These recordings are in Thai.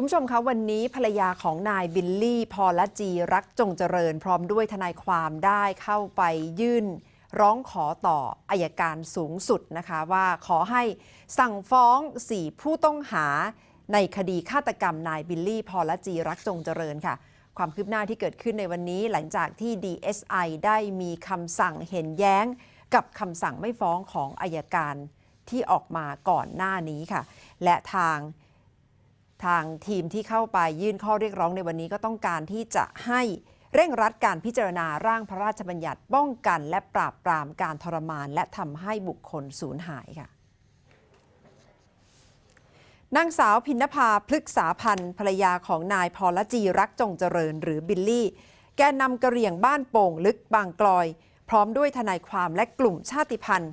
คุณผู้ชมคะวันนี้ภรรยาของนายบิลลี่ พอลจีรักจงเจริญ พร้อมด้วยทนายความได้เข้าไปยื่น ร้องขอต่ออายการสูงสุดนะคะ ว่าขอให้สั่งฟ้อง 4 ผู้ต้องหาในคดีฆาตกรรมนายบิลลี่ พอลจีรักจงเจริญค่ะ ความคืบหน้าที่เกิดขึ้นในวันนี้หลังจากที่ DSI ได้มีคำสั่งเห็นแย้ง กับคำสั่งไม่ฟ้องของอายการที่ออกมาก่อนหน้านี้ค่ะ และทาง ทางทีมที่เข้าไปยื่นข้อเรียกร้องในวันนี้ก็ต้องการที่จะให้เร่งรัดการพิจารณาร่างพระราชบัญญัติป้องกันและปราบปรามการทรมาน และทำให้บุคคลสูญหายค่ะนางสาวพินภาพฤกษาพันธ์ภรรยาของนายพรจีรักจงเจริญหรือบิลลี่ แกนนำกระเหรี่ยงบ้านโป่งลึกบางกลอย พร้อมด้วยทนายความและกลุ่มชาติพันธุ์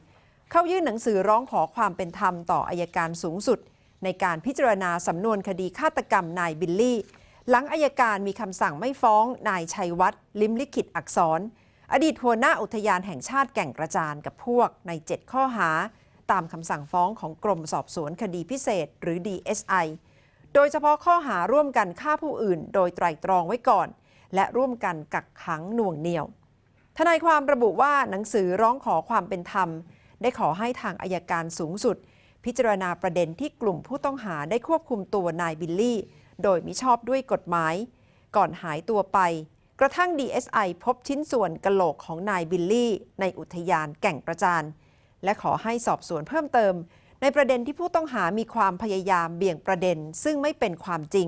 เข้ายื่นหนังสือร้องขอความเป็นธรรมต่ออายการสูงสุด ในการพิจารณาสำนวนคดีฆาตกรรมนายบิลลี่ หลังอายการมีคำสั่งไม่ฟ้องนายชัยวัฒน์ลิมลิขิตอักษร อดีตหัวหน้าอุทยานแห่งชาติแก่งกระจานกับพวกใน 7 ข้อหา ตามคำสั่งฟ้องของกรมสอบสวนคดีพิเศษ หรือ DSI โดยเฉพาะข้อหาร่วมกันฆ่าผู้อื่น โดยไตรตรองไว้ก่อน และร่วมกันกักขังหน่วงเหนี่ยว ทนายความระบุว่าหนังสือร้องขอความเป็นธรรม ได้ขอให้ทางอายการสูงสุด พิจารณาประเด็นที่กลุ่มผู้ต้องหาได้ควบคุมตัวนายบิลลี่ โดยมิชอบด้วยกฎหมาย ก่อนหายตัวไป กระทั่ง DSI พบชิ้นส่วนกะโหลกของนายบิลลี่ ในอุทยานแก่งกระจานและขอให้สอบสวนเพิ่มเติม ในประเด็นที่ผู้ต้องหามีความพยายามเบี่ยงประเด็น ซึ่งไม่เป็นความจริง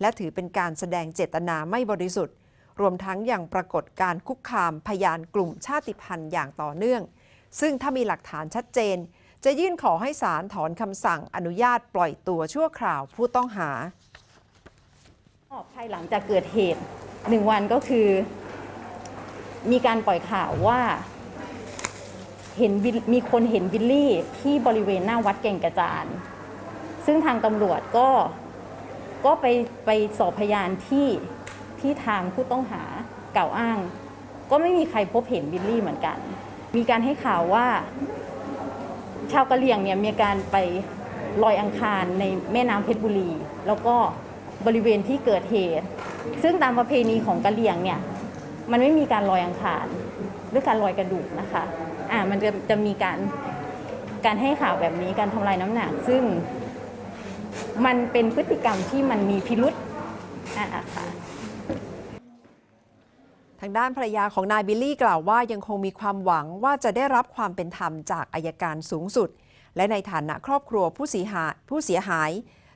และถือเป็นการแสดงเจตนาไม่บริสุทธิ์ รวมทั้งยังปรากฏการคุกคามพยานกลุ่มชาติพันธุ์อย่างต่อเนื่อง ซึ่งถ้ามีหลักฐานชัดเจน จะยื่นขอให้ศาลถอนคำสั่งอนุญาตปล่อยตัวชั่วคราวผู้ต้องหาภายหลังจากเกิดเหตุหนึ่งวันก็คือ มีการปล่อยข่าวว่า เห็นมีคนเห็นบิลลี่ที่บริเวณหน้าวัดเก่งกระจาน ซึ่งทางตำรวจก็ก็ไปไปสอบพยานที่ที่ทางผู้ต้องหากล่าวอ้าง ก็ไม่มีใครพบเห็นบิลลี่เหมือนกัน มีการให้ข่าวว่า ชาวกะเหรี่ยงเนี่ยมีการไปลอยอังคารในแม่น้ำเพชรบุรี แล้วก็บริเวณที่เกิดเหตุ ซึ่งตามประเพณีของกะเหรี่ยงเนี่ยมันไม่มีการลอยอังคารหรือการลอยกระดูกนะคะอ่ามันจะจะมีการการให้ข่าวแบบนี้การทำลายน้ำหนัก ซึ่งมันเป็นพฤติกรรมที่มันมีพิรุษอ่าค่ะางด้านภรรยาของนายบิลลี่กล่าวว่ายังคงมีความหวังว่าจะได้รับความเป็นธรรมจากอายการสูงสุด และในฐานะครอบครัวผู้เสียหายผู้เสียหาย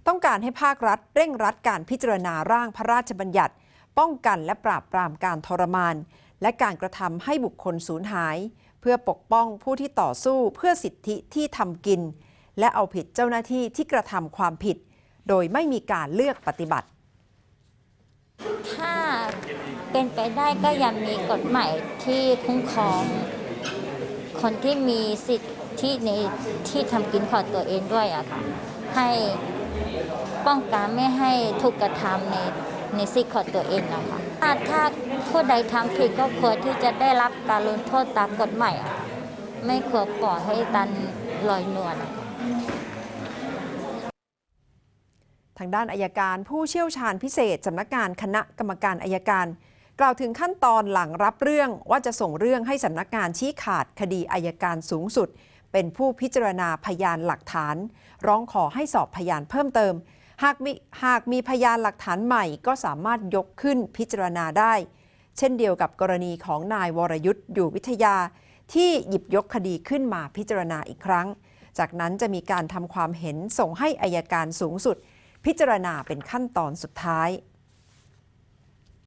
ต้องการให้ภาครัฐเร่งรัดการพิจารณาร่างพระราชบัญญัติ ป้องกันและปราบปรามการทรมาน และการกระทำให้บุคคลสูญหาย เพื่อปกป้องผู้ที่ต่อสู้เพื่อสิทธิที่ทำกิน และเอาผิดเจ้าหน้าที่ที่กระทำความผิด โดยไม่มีการเลือกปฏิบัติถ้า เป็นไปได้ก็ยังมีกฎหมายที่คุ้มครอง คนที่มีสิทธิในที่ทำกินของตัวเองด้วยอะค่ะให้ป้องกันไม่ให้ถูกกระทำในในสิทธิของตัวเองนะคะถ้าถ้าผู้ใดทำผิดก็ควรที่จะได้รับการลงโทษตามกฎหมายอะไม่ควรปล่อยให้ตันลอยนวลทางด้านอายการผู้เชี่ยวชาญพิเศษสำนักงานคณะกรรมการอายการ กล่าวถึงขั้นตอนหลังรับเรื่องว่าจะส่งเรื่องให้สำนักงานชี้ขาดคดีอายการสูงสุด เป็นผู้พิจารณาพยานหลักฐาน ร้องขอให้สอบพยานเพิ่มเติม หากมีหากมีพยานหลักฐานใหม่ก็สามารถยกขึ้นพิจารณาได้ เช่นเดียวกับกรณีของนายวรยุทธ์อยู่วิทยา ที่หยิบยกคดีขึ้นมาพิจารณาอีกครั้ง จากนั้นจะมีการทำความเห็นส่งให้อายการสูงสุด พิจารณาเป็นขั้นตอนสุดท้าย